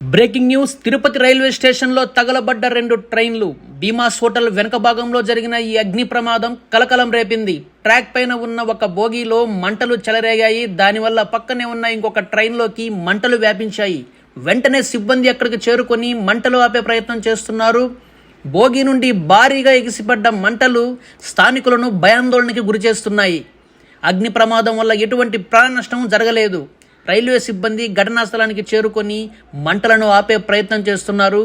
Breaking news Tirupati railway స్టేషన్లో తగలబడ్డ రెండు ట్రైన్లు. భీమాస్ హోటల్ వెనుక భాగంలో జరిగిన ఈ అగ్ని ప్రమాదం కలకలం రేపింది. ట్రాక్ పైన ఉన్న ఒక బోగీలో మంటలు చెలరేగాయి. దానివల్ల పక్కనే ఉన్న ఇంకొక ట్రైన్లోకి మంటలు వ్యాపించాయి. వెంటనే సిబ్బంది అక్కడికి చేరుకొని మంటలు ఆపే ప్రయత్నం చేస్తున్నారు. బోగి నుండి భారీగా ఎగిసిపడ్డ మంటలు స్థానికులను భయాందోళనకి గురిచేస్తున్నాయి. అగ్ని ప్రమాదం వల్ల ఎటువంటి ప్రాణ నష్టం జరగలేదు. రైల్వే సిబ్బంది ఘటనా స్థలానికి చేరుకొని మంటలను ఆపే ప్రయత్నం చేస్తున్నారు.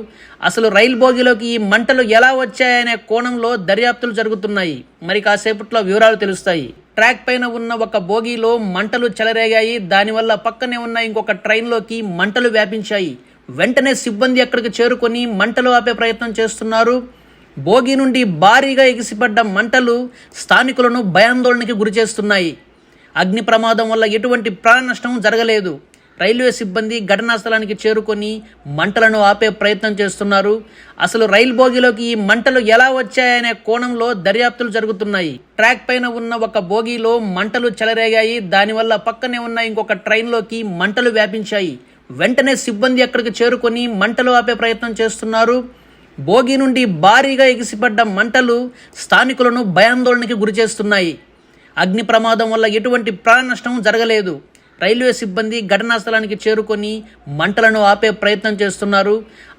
అసలు రైలు బోగిలోకి ఈ మంటలు ఎలా వచ్చాయనే కోణంలో దర్యాప్తులు జరుగుతున్నాయి. మరి కాసేపట్లో వివరాలు తెలుస్తాయి. ట్రాక్ పైన ఉన్న ఒక బోగీలో మంటలు చెలరేగాయి. దానివల్ల పక్కనే ఉన్న ఇంకొక ట్రైన్లోకి మంటలు వ్యాపించాయి. వెంటనే సిబ్బంది అక్కడికి చేరుకొని మంటలు ఆపే ప్రయత్నం చేస్తున్నారు. బోగి నుండి భారీగా ఎగిసిపడ్డ మంటలు స్థానికులను భయాందోళనకి గురిచేస్తున్నాయి. అగ్ని ప్రమాదం వల్ల ఎటువంటి ప్రాణ నష్టం జరగలేదు. రైల్వే సిబ్బంది ఘటనా స్థలానికి చేరుకొని మంటలను ఆపే ప్రయత్నం చేస్తున్నారు. అసలు రైలు బోగిలోకి ఈ మంటలు ఎలా వచ్చాయనే కోణంలో దర్యాప్తులు జరుగుతున్నాయి. ట్రాక్ పైన ఉన్న ఒక బోగిలో మంటలు చెలరేగాయి. దానివల్ల పక్కనే ఉన్న ఇంకొక ట్రైన్లోకి మంటలు వ్యాపించాయి. వెంటనే సిబ్బంది అక్కడికి చేరుకొని మంటలు ఆపే ప్రయత్నం చేస్తున్నారు. బోగి నుండి భారీగా ఎగిసిపడ్డ మంటలు స్థానికులను భయాందోళనకి గురిచేస్తున్నాయి. అగ్ని ప్రమాదం వల్ల ఎటువంటి ప్రాణ నష్టం జరగలేదు. రైల్వే సిబ్బంది ఘటనా స్థలానికి చేరుకొని మంటలను ఆపే ప్రయత్నం చేస్తున్నారు.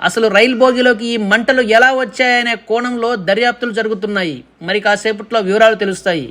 అసలు రైలు బోగిలోకి ఈ మంటలు ఎలా వచ్చాయనే కోణంలో దర్యాప్తులు జరుగుతున్నాయి. మరి కాసేపట్లో వివరాలు తెలుస్తాయి.